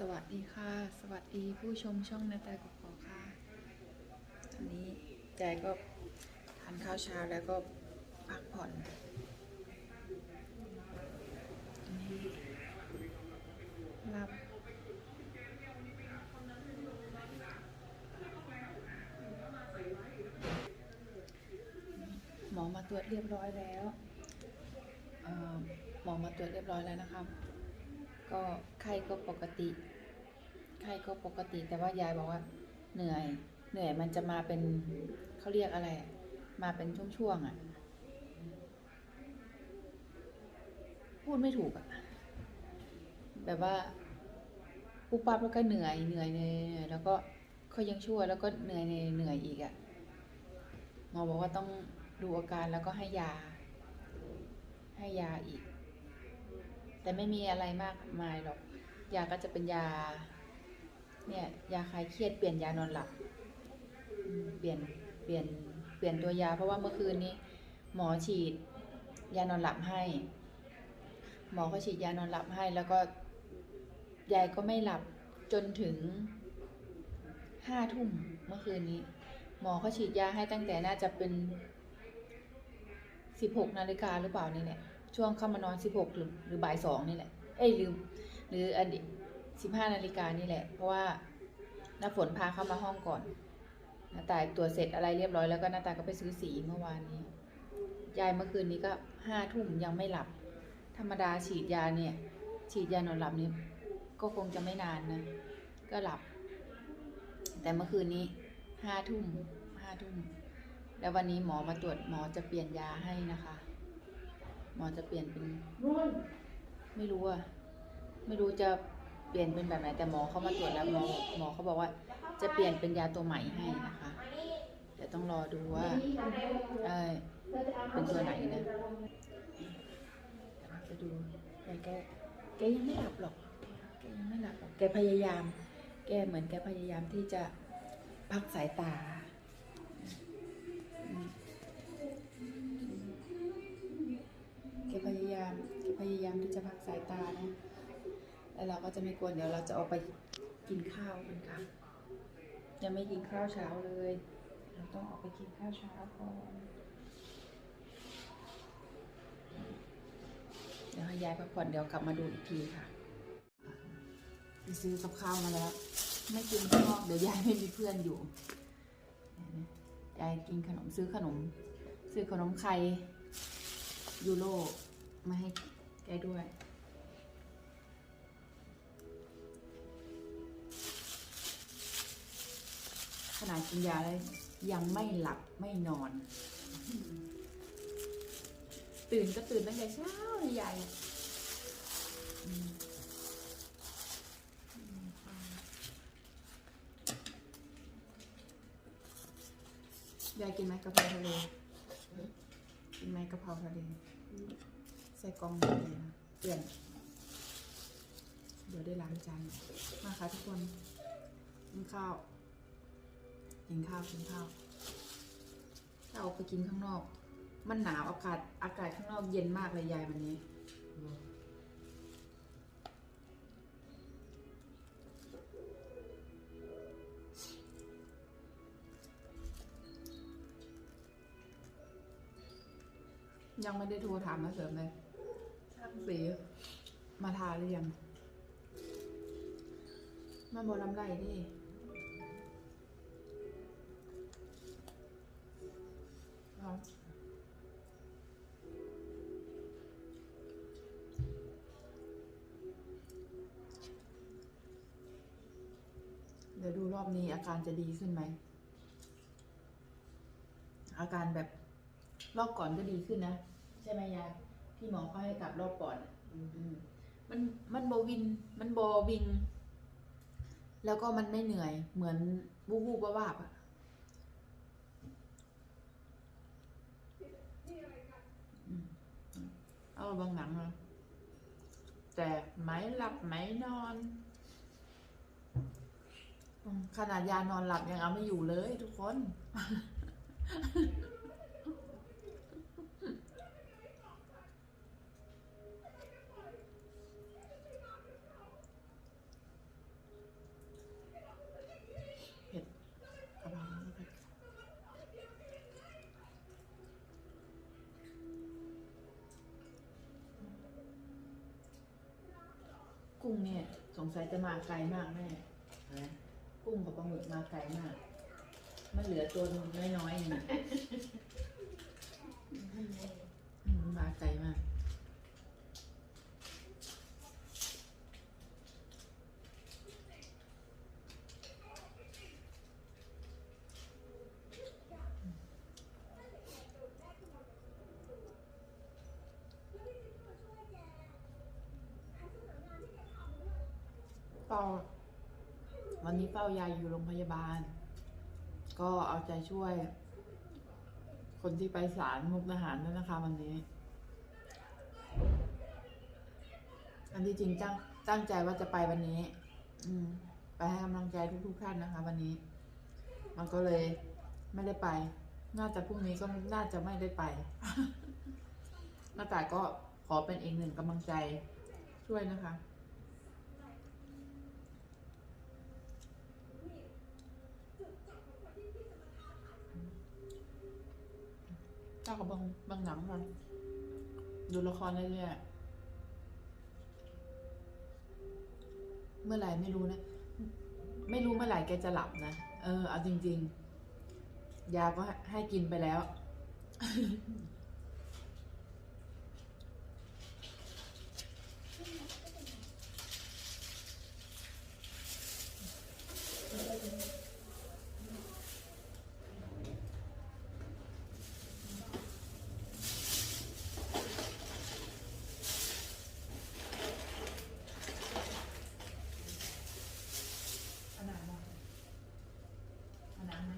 สวัสดีค่ะ สวัสดีผู้ชมช่องนาตากกอกค่ะตอนนี้ยายก็ทานข้าวเช้าแล้วก็พักผ่อนอันนี้หลับหมอมาตรวจเรียบร้อยแล้วหมอมาตรวจเรียบร้อยแล้วนะครับ ก็ไข้ก็ปกติ ไข้ก็ปกติ แต่ว่ายายบอกว่า เหนื่อย เหนื่อยมันจะมาเป็นเขาเรียกอะไร มาเป็นช่วงๆอะ พูดไม่ถูกอะ แบบว่าปุ๊บปั๊บแล้วก็เหนื่อย เหนื่อยเหนื่อยแล้วก็เขายังชั่วแล้วก็เหนื่อยเหนื่อยเหนื่อยอีกอะหมอบอกว่าต้องดูอาการแล้วก็ให้ยา ให้ยาอีก แต่ไม่มีอะไรมากมายหรอก ยาก็จะเป็นยา เนี่ยยาคลายเครียดเปลี่ยนยานอนหลับ เปลี่ยนเปลี่ยนเปลี่ยนตัวยาเพราะว่าเมื่อคืนนี้ หมอฉีด ยานอนหลับให้ หมอก็ฉีดยานอนหลับให้ แล้วก็ยายก็ไม่หลับจนถึงห้าทุ่มเมื่อคืนนี้ หมอเขาฉีดยาให้ตั้งแต่น่าจะเป็นสิบหกนาฬิกาหรือเปล่านี่แหละ ช่วงเข้ามานอนสิบหรือหรือบ่ายสองนี่แหละ เอ้ยลืมหรืออันสิบห้านาฬิกานี่แหละ เพราะว่าน้าฝนพาเข้ามาห้องก่อนน้าตายตรวจเสร็จอะไรเรียบร้อยแล้วก็น้าตายก็ไปซื้อสีเมื่อวานนี้ ยายเมื่อคืนนี้ก็ห้าทุ่มยังไม่หลับ ธรรมดาฉีดยาเนี่ย ฉีดยานอนหลับนี่ก็คงจะไม่นานนะ ก็หลับ แต่เมื่อคืนนี้ห้าทุ่มห้าทุ่มแล้ววันนี้หมอมาตรวจหมอจะเปลี่ยนยาให้นะคะ อจะเปลี่ยนเป็นไม่รู้อะไม่รู้จะเปลี่ยนเป็นแบบไหนแต่หมอเขามาตรวจแล้วหมอหมอเขาบอกว่า จะเปลี่ยนเป็นยาตัวใหม่ให้นะคะเดี๋ยวต้องรอดูว่าเออเป็นตัวไหนนะจะดูแต่แกแกยังไม่หลับหรอกแกยังไม่หลับหรอกแกพยายาม แกเหมือนแกพยายามที่จะพักสายตาามที่ยตานะแล้วเราก็จะไม่กวนเดี๋ยวเราจะออกไปกินข้าวกันค่ะยังไม่กินข้าวเช้าเลย เราต้องออกไปกินข้าวเช้าก่อนเดี๋ยวให้ยายพักผ่อนเดี๋ยวกลับมาดูอีกทีค่ะไปซื้อกับข้าวมาแล้ว ไม่กินข้างนอกเดี๋ยวยายไม่มีเพื่อนอยู่ยายกินขนมซื้อขนม ซื้อขนมไข่ยูโรมาให้แกด้วย ขนกินยาแล้วยังไม่หลับไม่นอน ตื่นก็ตื่นตั้งแต่เช้าเลยยายยายกินไหมกะเพราทะเลกินไหมกะเพราทะเลใส่กล่องเลยนะเปลี่ยน เดี๋ยวได้ล้างจานมาค่ะทุกคนกินข้าว กินข้าวกินข้าวถ้าออกไปกินข้างนอก มันหนาวอากาศอากาศข้างนอกเย็นมากเลยยายวันนี้ยังไม่ได้โทรถามมาเสริมเลยช่างสีมาทาหรือยังมาบอลำไรดิ รอบนี้อาการจะดีขึ้นไหม อาการแบบรอบก่อนก็ดีขึ้นนะ ใช่ไหมยายที่หมอเขาให้กลับรอบก่อนมันมันโบวิน มันโบวิง แล้วก็มันไม่เหนื่อย เหมือนวูบวูบวาบๆอะอืมเอาบางหนังนะแต่ไหมหลับไหมนอน ขนาดยานอนหลับยังเอาไม่อยู่เลยทุกคนกุ้งเนี่ย สงสัยจะมาไกลมากแน่ กุ้งกับปลาหมึกมาไกลมาก มันเหลือตัวน้อยๆนี่อืมมาไกลมากเฝ้า วันนี้เฝ้ายายอยู่โรงพยาบาล ก็เอาใจช่วย คนที่ไปศาลมุกดาหารด้วยนะคะ วันนี้ อันที่จริงตั้งตั้งใจว่าจะไปวันนี้ อืม ไปให้กำลังใจทุกๆท่านนะคะ วันนี้ มันก็เลยไม่ได้ไป น่าจะพรุ่งนี้ก็น่าจะไม่ได้ไปหน้าตาก็ขอเป็นอีกหนึ่งกำลังใจช่วยนะคะ เจ้ากับบางบางหนังค่ะดูละครเรื่อยๆเมื่อไหร่ไม่รู้นะ ไม่รู้เมื่อไหร่แกจะหลับนะ เออ เอาจริง ๆ ยาก็ให้กินไปแล้ว เอาน้ำมาเอาน้ำมา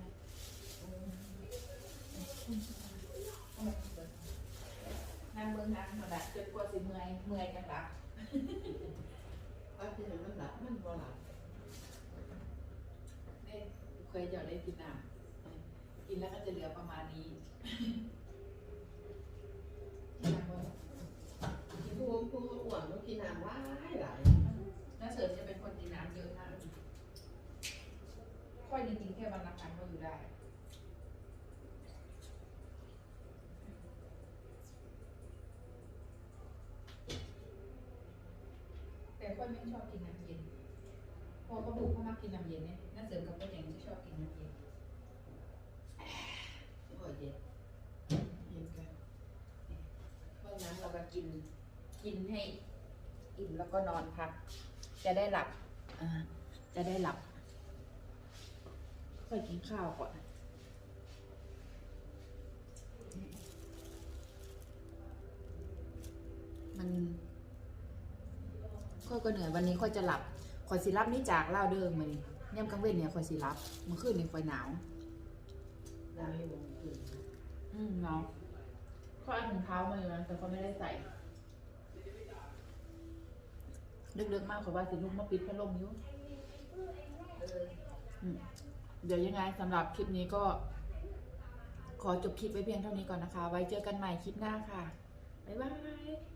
นั่งเมืองนั่งมาดักจนกว่าสิเมื่อยเมื่อยจังหลับว่าที่มันหลับมันบ่หลับเนี่ยเคยจะได้กินน้ำกินแล้วก็จะเหลือประมาณนี้นั่งบนผู้ผู้อ้วนมันกินน้ำหลายหลายน้าเสริมจะเป็นคนกินน้ำเยอะมากค่อยจริงๆแค่วันละครั้งก็อยู่ได้ อยไม่ชอบกินน้ำเย็น พอเขาบุกเขามากินน้ำเย็นเนี่ยน้าเสริมกับป้าแจงจะชอบกินน้ำเย็นโอ้ยเย็นเย็นกันเพราะนั้นเราก็กินกินให้อิ่มแล้วก็นอนพัก จะได้หลับจะได้หลับค่อยกินข้าวก่อนมัน ค่อยก็เหนื่อยวันนี้ค่อยจะหลับค่อยสิรับนี่จากเล่าเดิมมันย่ำกลางเว้นเนี่ยค่อยสิรับเมื่อคืนนี่ค่อยหนาวน้ำไม่วงคืนอืมเนาะเขาเอาถุงเท้ามาเลยนะแต่เขาไม่ได้ใส่ลึกๆมากกว่าว่าสิลูกมาปิดพัดลมอยู่เอออืมเดี๋ยวยังไงสำหรับคลิปนี้ก็ ขอจบคลิปไว้เพียงเท่านี้ก่อนนะคะ ไว้เจอกันใหม่คลิปหน้าค่ะ บ๊ายบาย